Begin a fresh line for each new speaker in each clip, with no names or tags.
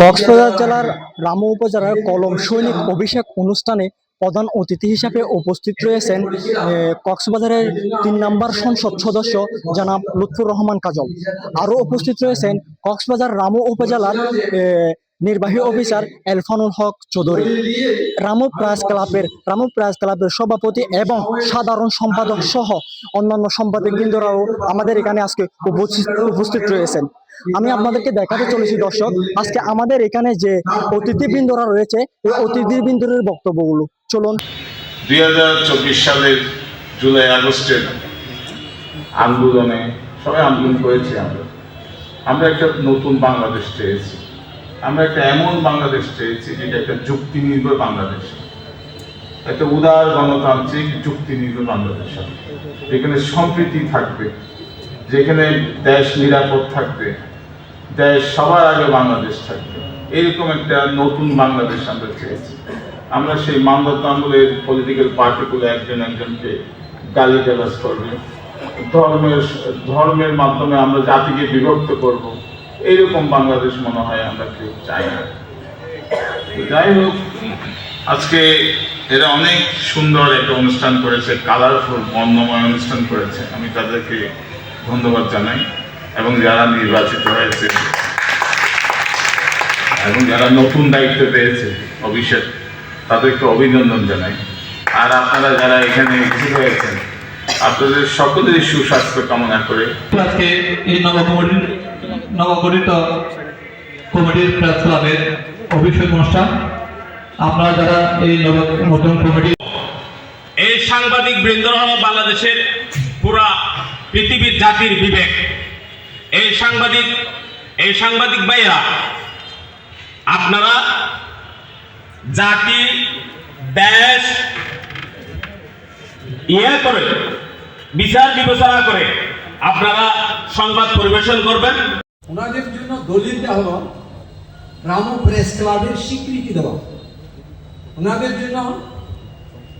কক্সবাজার জেলার রামু উপজেলার কলম সৈনিক অভিষেক অনুষ্ঠানে প্রধান অতিথি হিসাবে উপস্থিত রয়েছেন কক্সবাজারের তিন নাম্বার সংসদ সদস্য জনাব লুৎফুর রহমান কাজল। আরও উপস্থিত রয়েছেন কক্সবাজার রামু উপজেলার নির্বাহী অফিসার এলফানুল হক চৌধুরী। রামু প্রেস ক্লাবের রামু প্রেস ক্লাবের সভাপতি এবং সাধারণ সম্পাদক সহ অন্যান্য সম্পাদকবৃন্দরাও আমাদের এখানে আজকে উপস্থিত উপস্থিত রয়েছেন। আমি আপনাদেরকে দেখাতে চলেছি দর্শক আজকে আমাদের এখানে যে অতিথিবৃন্দরা রয়েছে এই অতিথিবৃন্দরের বক্তব্যগুলো। চলুন।
দুই হাজার চব্বিশ সালের জুলাই আগস্টের আন্দোলনে সবাই আন্দোলন করেছি আমরা। আমরা একটা নতুন বাংলাদেশ চেয়েছি। আমরা একটা এমন বাংলাদেশ চেয়েছি যেটা একটা যুক্তি নির্ভর বাংলাদেশ। একটা উদার গণতান্ত্রিক যুক্তি নির্ভর বাংলাদেশ। যেখানে সম্প্রীতি থাকবে, যেখানে দেশ নিরাপদ থাকবে, দেশ সবার আগে বাংলাদেশ থাকবে। এরকম একটা নতুন বাংলাদেশ আমরা চেয়েছি আমরা সেই মানবতা আমলের পলিটিক্যাল পার্টিগুলো একজন একজনকে গালি গালাজ করবে। ধর্মের ধর্মের মাধ্যমে আমরা জাতিকে বিভক্ত করব। এইরকম বাংলাদেশ মনে হয় আমরা কেউ চাই না। যাই হোক, আজকে এরা অনেক সুন্দর একটা অনুষ্ঠান করেছে কালারফুল বর্ণময় অনুষ্ঠান করেছে। আমি তাদেরকে ধন্যবাদ জানাই এবং যারা নির্বাচিত হয়েছে এবং যারা নতুন দায়িত্ব পেয়েছে, অভিষেক, তাদেরকে অভিনন্দন জানাই। আর আপনারা যারা এখানে উপস্থিত হয়েছেন আপনাদের সকলেরই সুস্বাস্থ্য কামনা করে
আজকে এই নবকমিটির নবগঠিত কমিটির প্রেস ক্লাবের অভিষেক অনুষ্ঠান। আপনারা যারা এই নতুন কমিটি
এই সাংবাদিক বৃন্দ হলো বাংলাদেশের পুরা পৃথিবীর জাতির বিবেক। এই সাংবাদিক এই সাংবাদিক ভাইয়েরা, আপনারা জাতি, দেশ ইয়ে করে, বিচার বিবেচনা করে আপনারা সংবাদ পরিবেশন করবেন।
ওনাদের জন্য দলিলটা হলো রামু প্রেস ক্লাবের স্বীকৃতি দেওয়া। ওনাদের জন্য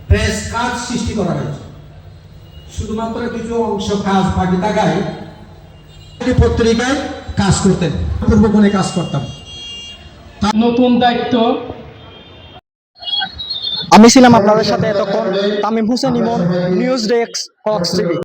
প্রেস কাজ সৃষ্টি করা হয়েছে। শুধুমাত্র কিছু অংশ কাজ বাকি থাকায় পত্রিকায় কাজ করতেন পূর্বক্ষণে কাজ করতাম।
নতুন দায়িত্ব
আমি ছিলাম আপনাদের সাথে এতক্ষণ Tamim Hossain Emon, news desk Cox TV.